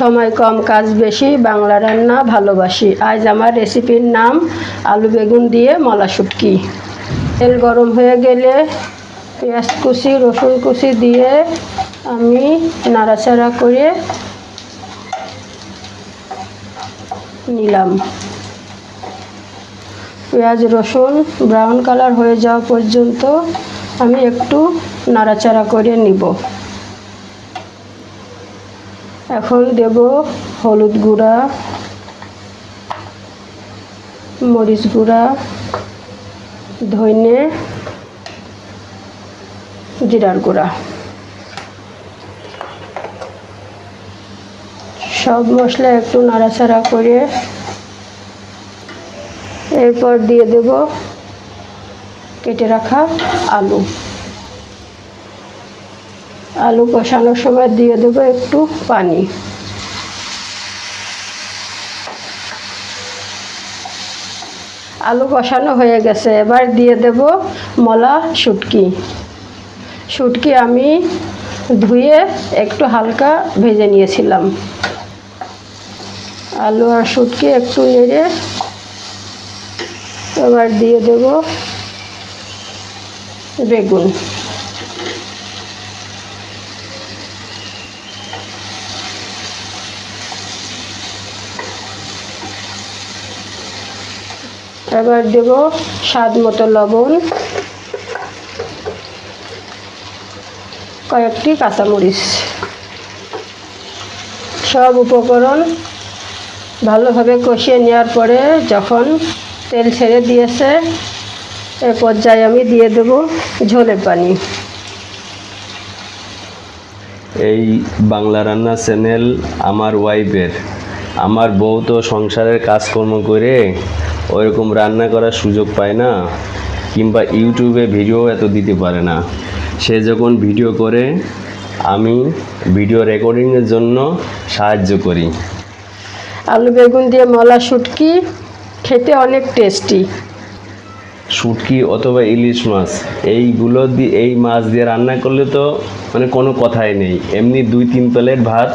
সময় কম, কাজ বেশি, বাংলা রান্না ভালোবাসি। আজ আমার রেসিপির নাম আলু বেগুন দিয়ে মলা শুটকি। তেল গরম হয়ে গেলে পেঁয়াজ কুচি, রসুন কুচি দিয়ে আমি নাড়াচাড়া করে নিলাম। পেঁয়াজ, রসুন ব্রাউন কালার হয়ে যাওয়া পর্যন্ত আমি একটু নাড়াচাড়া করে নিব। এখন দেব হলুদ গুঁড়া, মরিচ গুঁড়া, ধনে, জিরার গুঁড়া। সব মশলা একটু নাড়াচাড়া করে এরপর দিয়ে দেব কেটে রাখা আলু। আলু কষানোর সময় দিয়ে দেব একটু পানি। আলু কষানো হয়ে গেছে, এবার দিয়ে দেব মলা শুটকি। শুটকি আমি ধুয়ে একটু হালকা ভেজে নিয়েছিলাম। আলু আর শুটকি একটু নেড়ে এবার দিয়ে দেব বেগুন। এবার দেব স্বাদ মতো লবণ, কয়েকটি কাঁচামরিচ। সব উপকরণ ভালোভাবে কষিয়ে নেওয়ার পরে যখন তেল ছেড়ে দিয়েছে, এ পর্যায়ে আমি দিয়ে দেব ঝোলের পানি। এই বাংলা রান্না চ্যানেল আমার ওয়াইফের। আমার বউ তো সংসারের কাজকর্ম করে ওইরকম রান্না করার সুযোগ পায় না কিংবা ইউটিউবে ভিডিও এত দিতে পারে না। সে যখন ভিডিও করে আমি ভিডিও রেকর্ডিংয়ের জন্য সাহায্য করি। আলু বেগুন দিয়ে মলা শুটকি খেতে অনেক টেস্টি শুটকি অথবা ইলিশ মাছ এইগুলো দিয়ে এই মাছ দিয়ে রান্না করলে তো মানে কোনো কথাই নেই। এমনি দুই তিন প্লেট ভাত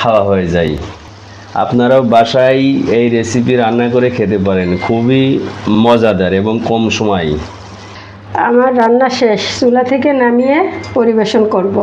খাওয়া হয়ে যায়। আপনারাও বাসায় এই রেসিপি রান্না করে খেতে পারেন। খুবই মজাদার এবং কম সময়। আমার রান্না শেষ। চুলা থেকে নামিয়ে পরিবেশন করব।